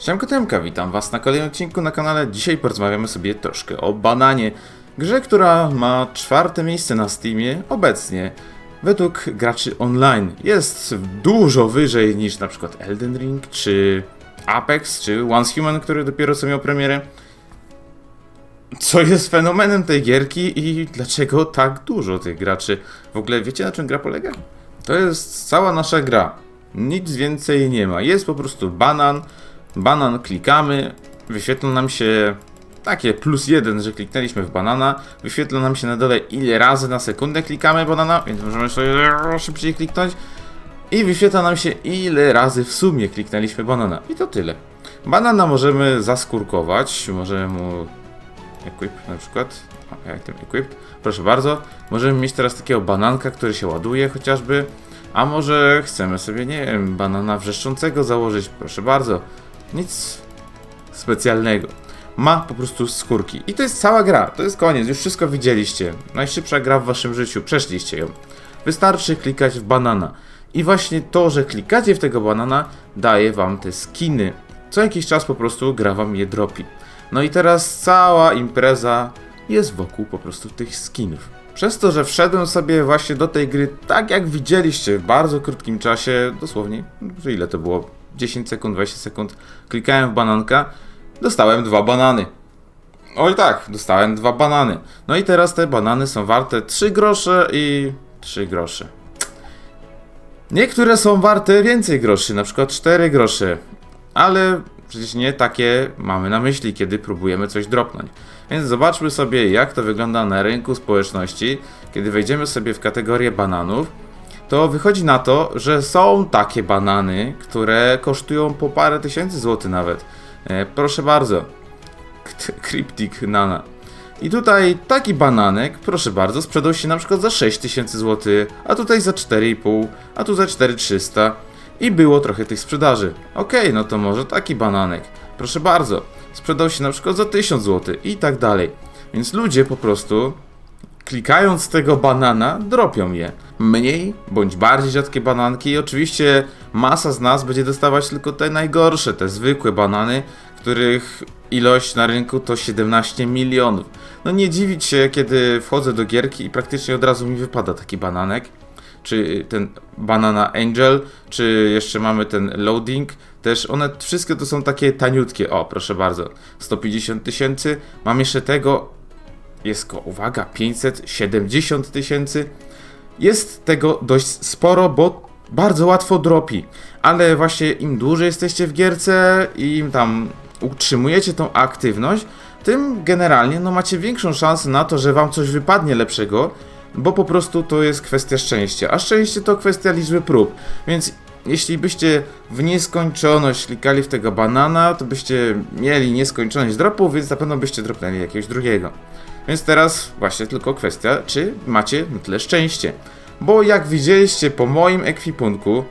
Siemka Temka, witam was na kolejnym odcinku na kanale. Dzisiaj porozmawiamy sobie troszkę o Bananie. Grze, która ma czwarte miejsce na Steamie obecnie. Według graczy online jest dużo wyżej niż na przykład Elden Ring, czy Apex, czy Once Human, który dopiero co miał premierę. Co jest fenomenem tej gierki i dlaczego tak dużo tych graczy? W ogóle wiecie na czym gra polega? To jest cała nasza gra. Nic więcej nie ma. Jest po prostu banan. Banan klikamy. Wyświetla nam się takie plus jeden, że kliknęliśmy w banana. Wyświetla nam się na dole ile razy na sekundę klikamy banana, więc możemy sobie szybciej kliknąć. I wyświetla nam się ile razy w sumie kliknęliśmy banana. I to tyle. Banana możemy zaskórkować. Możemy mu equip na przykład. O, item equipped. Proszę bardzo. Możemy mieć teraz takiego bananka, który się ładuje chociażby. A może chcemy sobie, nie wiem, banana wrzeszczącego założyć? Proszę bardzo. Nic specjalnego. Ma po prostu skórki. I to jest cała gra. To jest koniec. Już wszystko widzieliście. Najszybsza gra w waszym życiu. Przeszliście ją. Wystarczy klikać w banana. I właśnie to, że klikacie w tego banana, daje wam te skiny. Co jakiś czas po prostu gra wam je dropi. No i teraz cała impreza jest wokół po prostu tych skinów. Przez to, że wszedłem sobie właśnie do tej gry tak jak widzieliście w bardzo krótkim czasie, dosłownie, ile to było? 10 sekund, 20 sekund, klikałem w bananka, dostałem dwa banany. Oj tak, dostałem dwa banany. No i teraz te banany są warte 3 grosze i 3 grosze. Niektóre są warte więcej groszy, na przykład 4 grosze, ale przecież nie takie mamy na myśli, kiedy próbujemy coś dropnąć. Więc zobaczmy sobie, jak to wygląda na rynku społeczności, kiedy wejdziemy sobie w kategorię bananów. To wychodzi na to, że są takie banany, które kosztują po parę tysięcy złotych nawet. E, proszę bardzo. Cryptic Nana. I tutaj taki bananek, proszę bardzo, sprzedał się na przykład za 6000 zł, a tutaj za 4,5, a tu za 4300 i było trochę tych sprzedaży. Okej, no to może taki bananek. Proszę bardzo, sprzedał się na przykład za 1000 zł i tak dalej. Więc ludzie po prostu klikając tego banana, dropią je. Mniej bądź bardziej rzadkie bananki i oczywiście masa z nas będzie dostawać tylko te najgorsze, te zwykłe banany, których ilość na rynku to 17 milionów. No nie dziwić się, kiedy wchodzę do gierki i praktycznie od razu mi wypada taki bananek. Czy ten Banana Angel, czy jeszcze mamy ten Loading. Też one wszystkie to są takie taniutkie. O, proszę bardzo, 150 tysięcy. Mam jeszcze tego, jest go, uwaga, 570 tysięcy. Jest tego dość sporo, bo bardzo łatwo dropi. Ale właśnie im dłużej jesteście w gierce i im tam utrzymujecie tą aktywność, tym generalnie no macie większą szansę na to, że wam coś wypadnie lepszego, bo po prostu to jest kwestia szczęścia. A szczęście to kwestia liczby prób. Więc jeśli byście w nieskończoność klikali w tego banana, to byście mieli nieskończoność dropów, więc na pewno byście dropnęli jakiegoś drugiego. Więc teraz właśnie tylko kwestia, czy macie na tyle szczęście. Bo jak widzieliście po moim ekwipunku,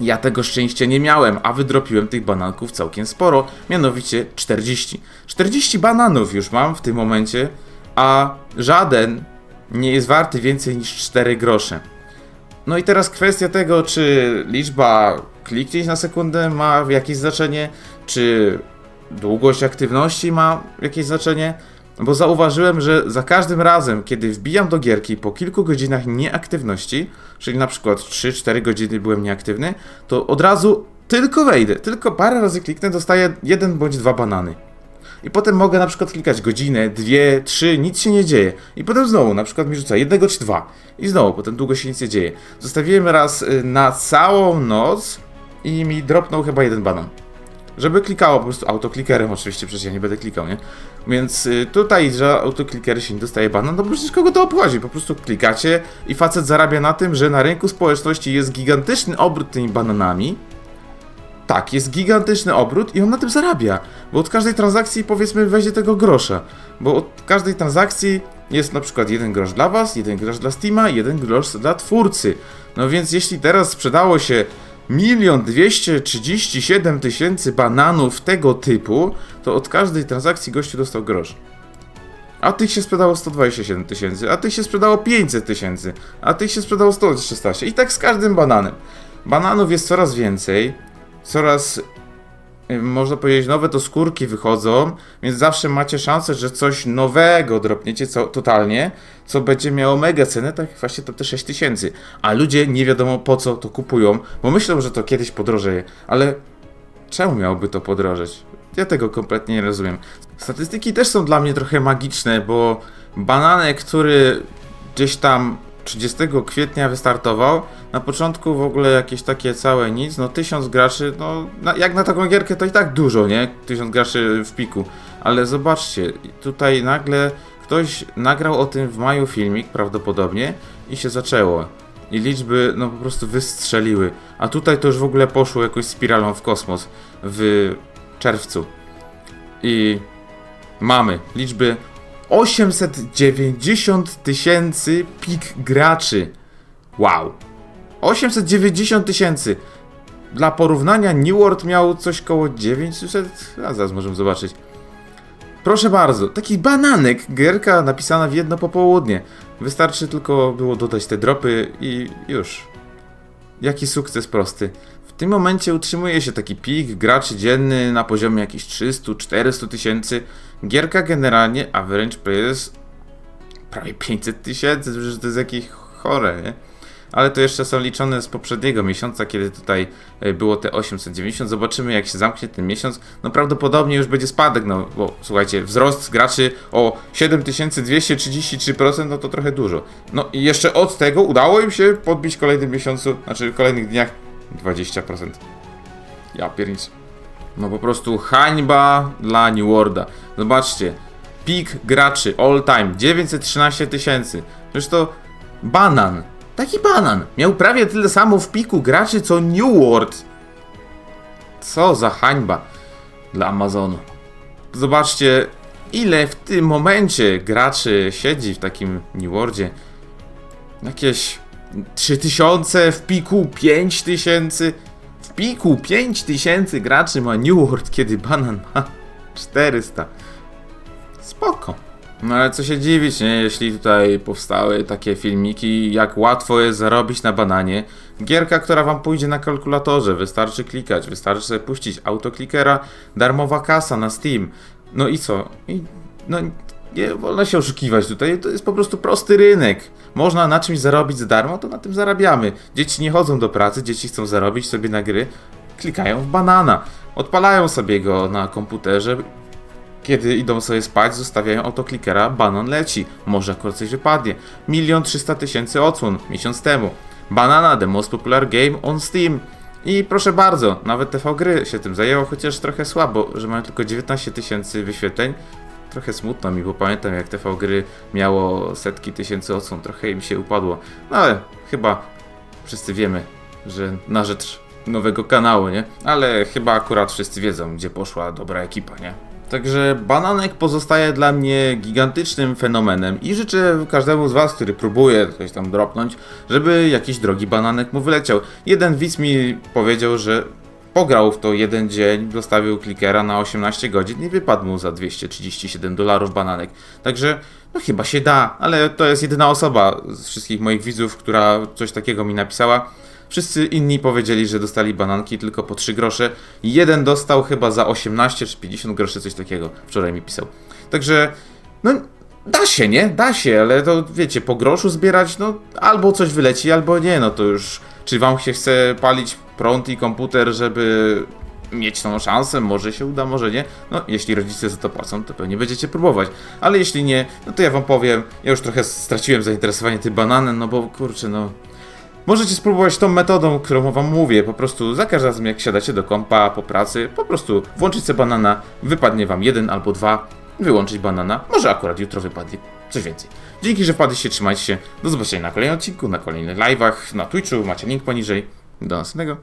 ja tego szczęścia nie miałem, a wydropiłem tych bananków całkiem sporo, mianowicie 40. 40 bananów już mam w tym momencie, a żaden nie jest warty więcej niż 4 grosze. No i teraz kwestia tego, czy liczba kliknięć na sekundę ma jakieś znaczenie, czy długość aktywności ma jakieś znaczenie, bo zauważyłem, że za każdym razem, kiedy wbijam do gierki po kilku godzinach nieaktywności, czyli na przykład 3-4 godziny byłem nieaktywny, to od razu tylko wejdę, tylko parę razy kliknę, dostaję jeden bądź dwa banany. I potem mogę na przykład klikać godzinę, dwie, trzy, nic się nie dzieje. I potem znowu, na przykład mi rzuca jednego czy dwa. I znowu, potem długo się nic nie dzieje. Zostawiłem raz y, na całą noc i mi dropnął chyba jeden banan. Żeby klikało po prostu autoklikerem, oczywiście, przecież ja nie będę klikał, nie? Więc y, tutaj, że autoklikery się nie dostaje banan, no bo przecież kogo to obchodzi? Po prostu klikacie i facet zarabia na tym, że na rynku społeczności jest gigantyczny obrót tymi bananami. Tak, jest gigantyczny obrót i on na tym zarabia. Bo od każdej transakcji powiedzmy weźmie tego grosza. Bo od każdej transakcji jest na przykład jeden grosz dla was, jeden grosz dla Steama, jeden grosz dla twórcy. No więc jeśli teraz sprzedało się milion dwieście trzydzieści siedem tysięcy bananów tego typu, to od każdej transakcji gościu dostał grosz. A tych się sprzedało 127 tysięcy, a tych się sprzedało 500 tysięcy, a tych się sprzedało 116. I tak z każdym bananem. Bananów jest coraz więcej, coraz można powiedzieć, nowe to skórki wychodzą, więc zawsze macie szansę, że coś nowego dropniecie co, totalnie, co będzie miało mega cenę, tak właśnie to te 6000. A ludzie nie wiadomo po co to kupują, bo myślą, że to kiedyś podrożeje, ale czemu miałoby to podrożeć? Ja tego kompletnie nie rozumiem. Statystyki też są dla mnie trochę magiczne, bo bananek, który gdzieś tam 30 kwietnia wystartował, na początku w ogóle jakieś takie całe nic, no 1000 graczy, no na, jak na taką gierkę to i tak dużo, nie? 1000 graczy w piku, ale zobaczcie, tutaj nagle ktoś nagrał o tym w maju filmik prawdopodobnie i się zaczęło. I liczby no po prostu wystrzeliły. A tutaj to już w ogóle poszło jakąś spiralą w kosmos w czerwcu. I mamy liczby 890 tysięcy pik graczy. Wow. 890 tysięcy. Dla porównania New World miał coś koło 900, a zaraz możemy zobaczyć. Proszę bardzo, taki bananek, gierka napisana w jedno popołudnie. Wystarczy tylko było dodać te dropy i już. Jaki sukces prosty. Tym momencie utrzymuje się taki pik graczy dzienny na poziomie jakichś 300-400 tysięcy. Gierka generalnie average play jest prawie 500 tysięcy, przecież to jest jakieś chore, nie? Ale to jeszcze są liczone z poprzedniego miesiąca, kiedy tutaj e, było te 890. Zobaczymy, jak się zamknie ten miesiąc. No prawdopodobnie już będzie spadek, no bo słuchajcie, wzrost graczy o 7233%, no to trochę dużo. No i jeszcze od tego udało im się podbić w kolejnym miesiącu, znaczy w kolejnych dniach 20%. Ja pierniczę. No po prostu hańba dla New Worlda. Zobaczcie, pik graczy all time 913 tysięcy. Przecież to banan. Taki banan. Miał prawie tyle samo w piku graczy co New World. Co za hańba dla Amazonu. Zobaczcie, ile w tym momencie graczy siedzi w takim New Worldzie. Jakieś 3000 w piku, 5000 w piku, 5000 graczy ma New World, kiedy banan ma 400. Spoko. No ale co się dziwić, nie? Jeśli tutaj powstały takie filmiki, jak łatwo jest zarobić na bananie. Gierka, która wam pójdzie na kalkulatorze, wystarczy klikać, wystarczy sobie puścić autoklikera, darmowa kasa na Steam. No i co? I, no nie wolno się oszukiwać tutaj, to jest po prostu prosty rynek. Można na czymś zarobić za darmo, to na tym zarabiamy. Dzieci nie chodzą do pracy, dzieci chcą zarobić sobie na gry, klikają w banana. Odpalają sobie go na komputerze, kiedy idą sobie spać, zostawiają autoklikera, banan leci. Może akurat coś wypadnie. Milion trzysta tysięcy odsłon miesiąc temu. Banana, the most popular game on Steam. I proszę bardzo, nawet TV Gry się tym zajęło, chociaż trochę słabo, że mają tylko 19 tysięcy wyświetleń. Trochę smutno mi, bo pamiętam jak TV Gry miało setki tysięcy odsłon, trochę im się upadło. No ale chyba wszyscy wiemy, że na rzecz nowego kanału, nie? Ale chyba akurat wszyscy wiedzą, gdzie poszła dobra ekipa, nie? Także bananek pozostaje dla mnie gigantycznym fenomenem i życzę każdemu z Was, który próbuje coś tam dropnąć, żeby jakiś drogi bananek mu wyleciał. Jeden widz mi powiedział, że pograł w to jeden dzień, dostawił klikera na 18 godzin i wypadł mu za 237 dolarów bananek. Także no chyba się da, ale to jest jedyna osoba z wszystkich moich widzów, która coś takiego mi napisała. Wszyscy inni powiedzieli, że dostali bananki tylko po 3 grosze. Jeden dostał chyba za 18 czy 50 groszy, coś takiego. Wczoraj mi pisał. Także, no, da się, nie? Da się, ale to wiecie, po groszu zbierać, no, albo coś wyleci, albo nie, no to już. Czy wam się chce palić prąd i komputer, żeby mieć tą szansę? Może się uda, może nie. No, jeśli rodzice za to płacą, to pewnie będziecie próbować. Ale jeśli nie, no to ja wam powiem, ja już trochę straciłem zainteresowanie tym bananem, no bo kurczę, no. Możecie spróbować tą metodą, którą wam mówię. Po prostu za każdym razem, jak siadacie do kompa po pracy, po prostu włączyć sobie banana, wypadnie wam jeden albo dwa, wyłączyć banana. Może akurat jutro wypadnie coś więcej. Dzięki, że wpadliście, trzymajcie się. Do zobaczenia na kolejnym odcinku, na kolejnych live'ach, na Twitchu, macie link poniżej. Do następnego.